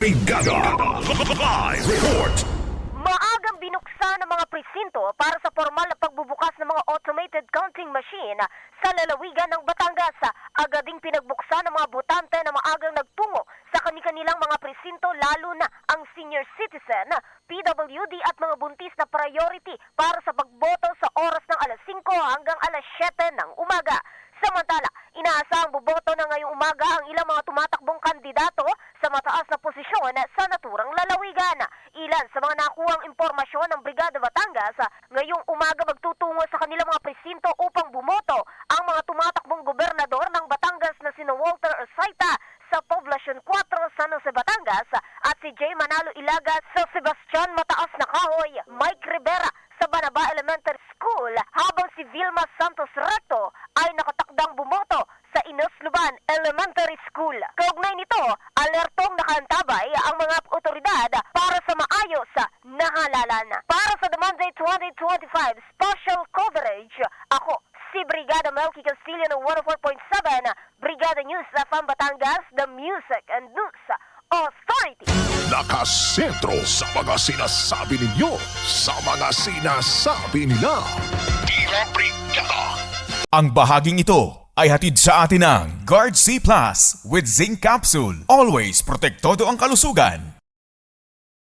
Brigada Live Report Maagang binuksan ng mga presinto para sa formal na pagbubukas ng mga automated counting machine sa lalawigan ng Batangas. Agad ding pinagbuksan ng mga botante na maagang nagtungo sa kanilang mga presinto lalo na ang senior citizen, PWD at mga buntis na priority para sa pagboto sa oras ng alas 5 hanggang alas 7 ng umaga. Samantala, inaasahang boboto na ngayong umaga ang ilang mga tumatakbong kandidato posisyon sa naturang lalawigan. Ilan sa mga nakuhang impormasyon ng Brigada Batangas, ngayong umaga magtutungo sa kanilang mga presinto upang bumoto ang mga tumatakbong gobernador ng Batangas na sina Walter Osaita sa Poblacion 4 San Jose Batangas at si Jay Manalo Ilaga sa Sebastian Mataas na Kahoy, Mike Rivera sa Banaba Elementary School habang si Vilma Santos Recto ay nakatakdang bumoto sa Inusluban Elementary School. Kaugnay nito, alertong nakaantabay ang mga otoridad para sa maayos na halalan. Para sa The Monday 2025 special coverage, ako si Brigada Melky Castillo ng 104.7 Brigada News sa Batangas, The Music and News Authority. Nakasentro sa mga sinasabi ninyo Sa mga sinasabi nila Tila Brigada Ang bahaging ito ay hatid sa atin ng Guard C Plus with Zinc Capsule. Always protektado ang kalusugan.